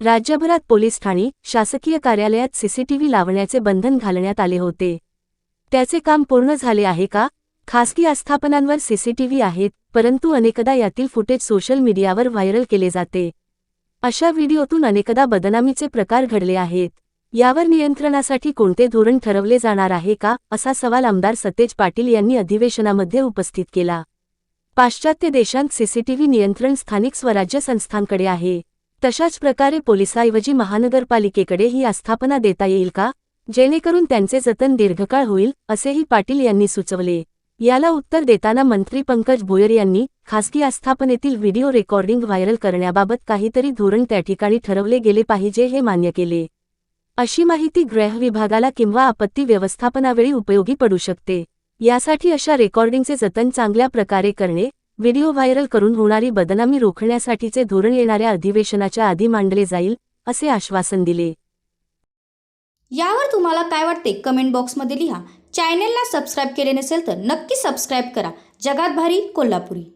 राज्यभरात पोलीस ठाणी शासकीय कार्यालयात सीसीटीव्ही लावण्याचे बंधन घालण्यात आले होते. त्याचे काम पूर्ण झाले आहे का? खासगी आस्थापनांवर सीसीटीव्ही आहेत परंतु अनेकदा यातील फुटेज सोशल मीडियावर व्हायरल केले जाते. अशा व्हिडिओतून अनेकदा बदनामीचे प्रकार घडले आहेत. यावर नियंत्रणासाठी कोणते धोरण ठरवले जाणार आहे का? असा सवाल आमदार सतेज पाटील यांनी अधिवेशनामध्ये उपस्थित केला. पाश्चात्य देशांत सीसीटीव्ही नियंत्रण स्थानिक स्वराज्य संस्थांकडे आहे. तशाच प्रकारे पोलिसाऐवजी महानगरपालिकेकडे ही आस्थापना देता येईल का? जेणेकरून त्यांचे जतन दीर्घकाळ होईल असेही पाटील यांनी सुचवले. याला उत्तर देताना मंत्री पंकज भोयर यांनी खासगी आस्थापनेतील व्हिडिओ रेकॉर्डिंग व्हायरल करण्याबाबत काहीतरी धोरण त्या ठिकाणी ठरवले गेले पाहिजे हे मान्य केले. अशी माहिती गृह विभागाला किंवा आपत्ती व्यवस्थापनावेळी उपयोगी पडू शकते. यासाठी अशा रेकॉर्डिंगचे जतन चांगल्या प्रकारे करणे व्हिडिओ व्हायरल करून होणारी बदनामी रोखण्यासाठीचे धोरण येणाऱ्या अधिवेशनाच्या आधी मांडले जाईल असे आश्वासन दिले. यावर तुम्हाला काय वाटते? कमेंट बॉक्समध्ये लिहा. चॅनेलला सबस्क्राईब केले नसेल तर नक्की सबस्क्राईब करा. जगात भारी कोल्हापुरी.